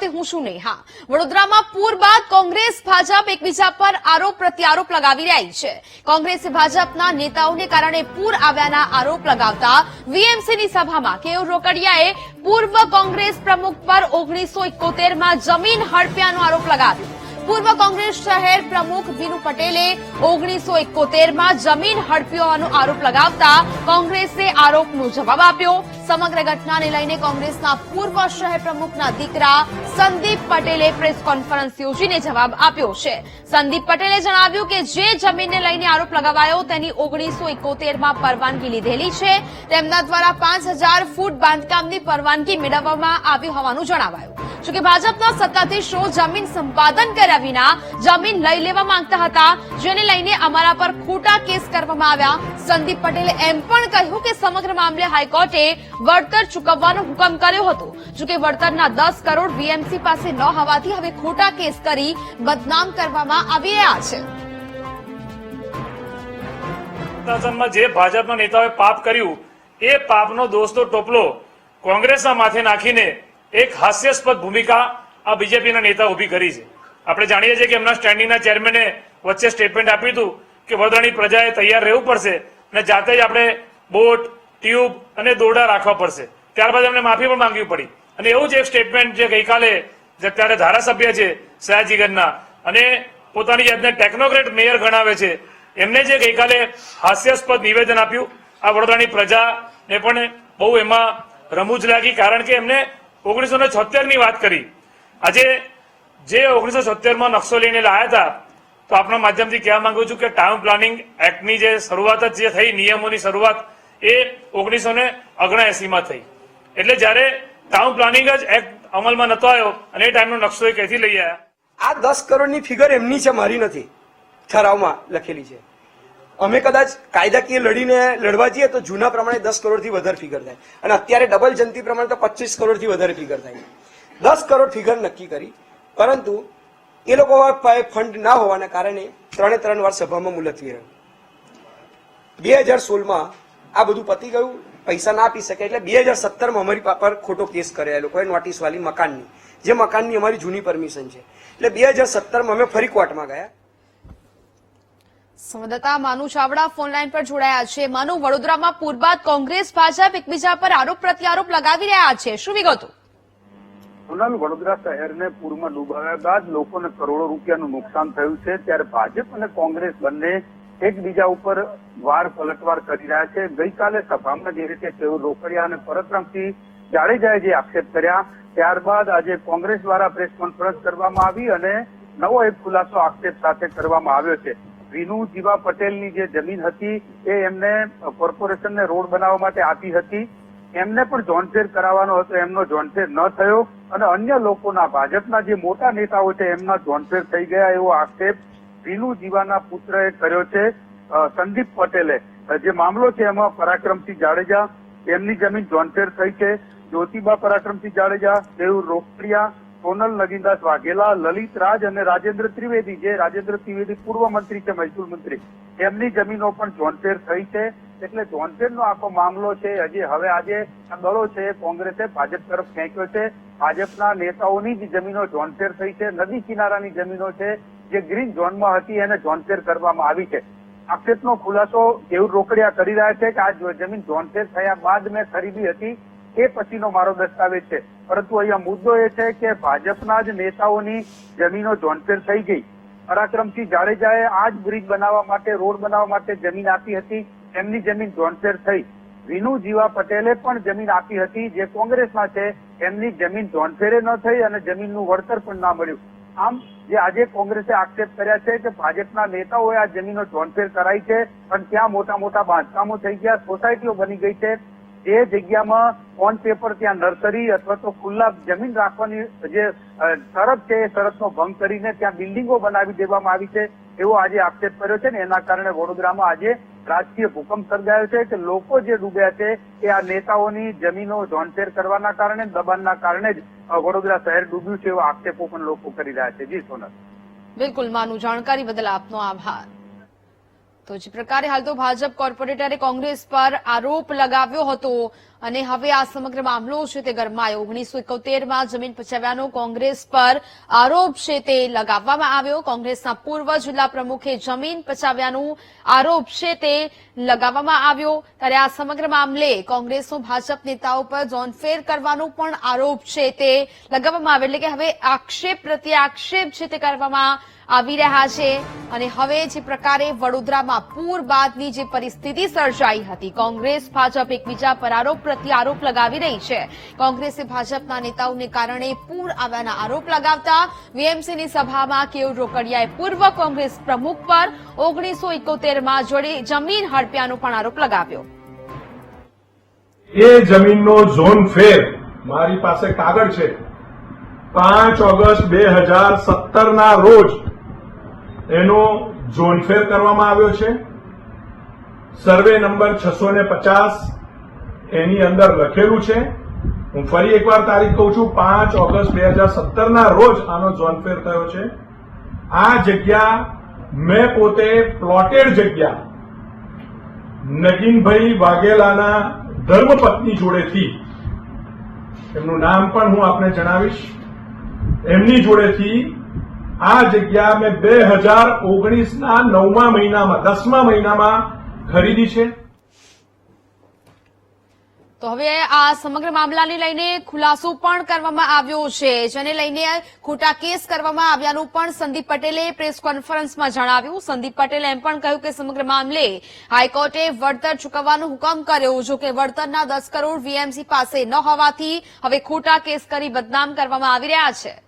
સાથે હું છું નેહા. વડોદરામાં પૂર બાદ કોંગ્રેસ, ભાજપ એકબીજા પર આરોપ પ્રત્યારોપ લગાવી રહી છે. કોંગ્રેસે ભાજપના નેતાઓને કારણે પૂર આવ્યાના આરોપ લગાવતા વીએમસીની સભામાં કેયુર રોકડિયાએ પૂર્વ કોંગ્રેસ પ્રમુખ પર ઓગણીસો એકોતેરમાં જમીન હડપ્યાનો આરોપ લગાવ્યો. પૂર્વ કોંગ્રેસ શહેર પ્રમુખ વિનુ પટેલે ઓગણીસો એકોતેરમાં જમીન હડપ્યોનો આરોપ લગાવતા કોંગ્રેસે આરોપનો જવાબ આપ્યો. સમગ્ર ઘટનાને લઈને કોંગ્રેસના પૂર્વ શહેર પ્રમુખના દીકરા સંદીપ પટેલે પ્રેસ કોન્ફરન્સ યોજીને જવાબ આપ્યો છે. સંદીપ પટેલે જણાવ્યું કે જે જમીનને લઈને આરોપ લગાવાયો તેની ઓગણીસો એકોતેરમાં પરવાનગી લીધેલી છે. તેમના દ્વારા પાંચ ફૂટ બાંધકામની પરવાનગી મેળવવામાં આવી હોવાનું જણાવાયું. જોકે ભાજપના સત્તાધીશો જમીન સંપાદન કર્યા વિના જમીન લઈ લેવા માંગતા હતા, જેને લઈને અમારા પર ખોટા કેસ કરવામાં આવ્યા. સંદીપ પટેલે એમ પણ કહ્યું કે સમગ્ર મામલે હાઈકોર્ટે વળતર ચૂકવવાનો હુકમ કર્યો હતો. જોકે વળતરના દસ કરોડ વીએમસી પાસે ન હોવાથી હવે ખોટા કેસ કરી બદનામ કરવામાં આવી રહ્યા છે. શાસનમાં જે ભાજપના નેતાઓએ પાપ કર્યું, એ પાપનો દોષનો ટોપલો કોંગ્રેસના માથે નાખીને એક હાસ્યાસ્પદ ભૂમિકા આ બીજેપીના નેતા ઊભી કરી છે. આપણે જાણીએ છીએ કે એમના સ્ટેન્ડિંગના ચેરમેને વચ્ચે સ્ટેટમેન્ટ આપ્યું હતું કે વડોદરાની પ્રજાએ તૈયાર રહેવું પડશે અને જાતે જ આપણે બોટ ટ્યુબ અને દોરડા રાખવા પડશે. ત્યારબાદ એમને માફી પણ માંગવી પડી. અને એવું જ એક સ્ટેટમેન્ટ જે ગઈકાલે અત્યારે ધારાસભ્ય છે સયાજીગંજના અને પોતાની જાતને ટેકનોક્રેટ મેયર ગણાવે છે. એમને જે ગઈકાલે હાસ્યાસ્પદ નિવેદન આપ્યું, આ વડોદરાની પ્રજાને પણ બહુ એમાં રમૂજ લાગી, કારણ કે એમને ઓગણીસો ને છોતેરની વાત કરી. આજે જે ઓગણીસો છોતેરમાં નકશો લઈને લાયા હતા, તો આપણા માધ્યમથી કહેવા માંગુ છું કે ટાઉન પ્લાનિંગ એક્ટની જે શરૂઆત જ જે થઈ, નિયમોની શરૂઆત, એ ઓગણીસો ને ઓગણએસીમાં થઈ. એટલે જ્યારે ટાઉન પ્લાનિંગ જ એક્ટ અમલમાં નતો આવ્યો, અને એ ટાઈમનો નકશો એ ક્યાંથી લઈ આવ્યા? આ દસ કરોડની ફિગર એમની છે, મારી નથી. ઠરાવમાં લખેલી છે. અમે કદાચ કાયદાકીય લડીને લડવા જઈએ તો જૂના પ્રમાણે દસ કરોડથી વધારે ફિગર થાય. અને અત્યારે ડબલ જનતી પ્રમાણે તો પચીસ કરોડથી વધારે ફિગર થાય. દસ કરોડ ફિગર નક્કી કરી. પરંતુ એ લોકો ફંડ ના હોવાના કારણે ત્રણે ત્રણ વાર સભામાં મુલતવી રહ્યું બે હજાર સોળમાં આ બધું પતી ગયું. પૈસા ના આપી શકે એટલે બે હજાર સત્તરમાં અમારી પર ખોટો કેસ કર્યો. એ લોકોએ નોટિસ વાલી મકાનની. જે મકાનની અમારી જૂની પરમિશન છે. એટલે બે હજાર સત્તરમાં અમે ફરી કોર્ટમાં ગયા. સંવાદદાતા માનુ ચાવડા ફોનલાઈન પર જોડાયા છે. માનુ, વડોદરામાં પૂર બાદ કોંગ્રેસ, ભાજપ એકબીજા પર આરોપ પ્રત્યારોપ લગાવી રહ્યા છે. શું વિગતો? સોનલ, વડોદરા શહેરને પૂરમાં ડૂબાવ્યા બાદ લોકોને કરોડો રૂપિયાનું નુકસાન થયું છે. ત્યારે ભાજપ અને કોંગ્રેસ બંને એકબીજા ઉપર વાર પલટવાર કરી રહ્યા છે. ગઈકાલે સભામાં જે રીતે તેઓ રોકડિયા અને પરસરામસિંહ જાડેજાએ જે આક્ષેપ કર્યા, ત્યારબાદ આજે કોંગ્રેસ દ્વારા પ્રેસ કોન્ફરન્સ કરવામાં આવી અને નવો એક ખુલાસો આક્ષેપ સાથે કરવામાં આવ્યો છે. વિનુ પટેલની જે જમીન હતી એ એમને કોર્પોરેશનને રોડ બનાવવા માટે આપી હતી. એમને પણ જોનફેર કરાવવાનો હતો. એમનો જોનફેર ન થયો અને અન્ય લોકોના, ભાજપના જે મોટા નેતાઓ છે, એમના જોનફેર થઈ ગયા એવો આક્ષેપ વિનુ જીવાના પુત્રએ કર્યો છે. સંદીપ પટેલે. જે મામલો છે એમાં પરાક્રમસિંહ જાડેજા, એમની જમીન જોનફેર થઈ છે. જ્યોતિબા પરાક્રમસિંહ જાડેજા દેવ રોકડિયા સોનલ નગીનદાસ વાઘેલા, લલિત રાજ અને રાજેન્દ્ર ત્રિવેદી, જે રાજેન્દ્ર ત્રિવેદી પૂર્વ મંત્રી છે, મહેસૂલ મંત્રી. એમની જમીનો પણ જોનફેર થઈ છે. એટલે જોનફેરનો આખો મામલો છે, હજી હવે આજે આ દળો છે, કોંગ્રેસે ભાજપ તરફ ફેંક્યો છે. ભાજપના નેતાઓની જ જમીનો જોનફેર થઈ છે. નદી કિનારાની જમીનો છે, જે ગ્રીન ઝોનમાં હતી, એને જોનફેર કરવામાં આવી છે. આક્ષેપનો ખુલાસો એવું રોકડિયા કરી રહ્યા છે કે આ જમીન જોનફેર થયા બાદ મેં ખરીદી હતી, એ પછીનો મારો દસ્તાવેજ છે. પરંતુ અહીંયા મુદ્દો એ છે કે ભાજપના જ નેતાઓની જમીનો જોનફેર થઈ ગઈ. પરાક્રમસિંહ જાડેજાએ આ જ બ્રિજ બનાવવા માટે, રોડ બનાવવા માટે જમીન આપી હતી. એમની જમીન જોનફેર થઈ. વિનુ જીવા પટેલે પણ જમીન આપી હતી. જે કોંગ્રેસમાં છે, એમની જમીન જોનફેરે ન થઈ અને જમીનનું વળતર પણ ના મળ્યું. આમ, જે આજે કોંગ્રેસે આક્ષેપ કર્યા છે કે ભાજપના નેતાઓએ આ જમીનો જોનફેર કરાઈ છે અને ત્યાં મોટા મોટા બાંધકામો થઈ ગયા, સોસાયટીઓ બની ગઈ છે. જે જગ્યામાં ઓન પેપર ત્યાં નર્સરી અથવા તો ખુલ્લા જમીન રાખવાની જે શરત છે, એ શરતનો ભંગ કરીને ત્યાં બિલ્ડિંગો બનાવી દેવામાં આવી છે એવો આજે આક્ષેપ કર્યો છે ને એના કારણે વડોદરામાં આજે રાજકીય ભૂકંપ સર્જાયો છે કે લોકો જે ડૂબ્યા છે એ આ નેતાઓની જમીનો જોનફેર કરવાના કારણે, દબાણના કારણે જ વડોદરા શહેર ડૂબ્યું છે એવા આક્ષેપો પણ લોકો કરી રહ્યા છે. જી સોનલ. બિલકુલ, માનું જાણકારી બદલ આપનો આભાર. તો જે પ્રકારે હાલ તો ભાજપ કોર્પોરેટરે કોંગ્રેસ પર આરોપ લગાવ્યો હતો અને હવે આ સમગ્ર મામલો છે તે ગરમાયો. ઓગણીસો એકોતેરમાં જમીન પચાવ્યાનો કોંગ્રેસ પર આરોપ છે તે લગાવવામાં આવ્યો. કોંગ્રેસના પૂર્વ જિલ્લા પ્રમુખે જમીન પચાવ્યાનો આરોપ છે તે લગાવવામાં આવ્યો. ત્યારે આ સમગ્ર મામલે કોંગ્રેસનો ભાજપ નેતાઓ પર જોનફેર કરવાનો પણ આરોપ છે તે લગાવવામાં આવ્યો. એટલે કે હવે આક્ષેપ પ્રત્યે આક્ષેપ છે તે કરવામાં આવી રહ્યા છે અને હવે જે પ્રકારે વડોદરામાં પૂર બાદની જે પરિસ્થિતિ સર્જાઈ હતી, કોંગ્રેસ, ભાજપ એકબીજા પર આરોપ પ્રત્યે આરોપ લગાવી રહી છે. કોંગ્રેસે ભાજપના નેતાઓને કારણે પૂર આવ્યાના આરોપ લગાવતા વીએમસીની સભામાં કેવ રોકડિયાએ પૂર્વ કોંગ્રેસ પ્રમુખ પર ઓગણીસો એકોતેરમાં જોડે જમીન હડપ્યાનો પણ આરોપ લગાવ્યો. એ જમીનનો ઝોન ફેર મારી પાસે કાગળ છે. પાંચ ઓગસ્ટ બે હજાર સત્તરના રોજ એનો ઝોન ફેર કરવામાં આવ્યો છે. સર્વે નંબર છસો ને પચાસ એની અંદર લખેલું છે. હું ફરી એકવાર તારીખ કહું છું, પાંચ ઓગસ્ટ બે હજાર સત્તરના રોજ આનો ઝોન ફેર થયો છે. આ જગ્યા મેં પોતે પ્લોટેડ જગ્યા. નગીનભાઈ વાઘેલાના ધર્મપત્ની જોડેથી. એમનું નામ પણ હું આપને જણાવીશ. એમની જોડેથી આ જગ્યા મેં બે હજાર ઓગણીસના નવમા મહિનામાં, દસમા મહિનામાં ખરીદી છે. તો હવે આ સમગ્ર મામલાને લઈને ખુલાસો પણ કરવામાં આવ્યો છે, જેને લઈને ખોટા કેસ કરવામાં આવ્યાનું પણ સંદીપ પટેલે પ્રેસ કોન્ફરન્સમાં જણાવ્યું. સંદીપ પટેલે એમ પણ કહ્યું કે સમગ્ર મામલે હાઈકોર્ટે વળતર ચૂકવવાનો હુકમ કર્યો, જો કે વળતરના દસ કરોડ વીએમસી પાસે ન હોવાથી હવે ખોટા કેસ કરી બદનામ કરવામાં આવી રહ્યા છે.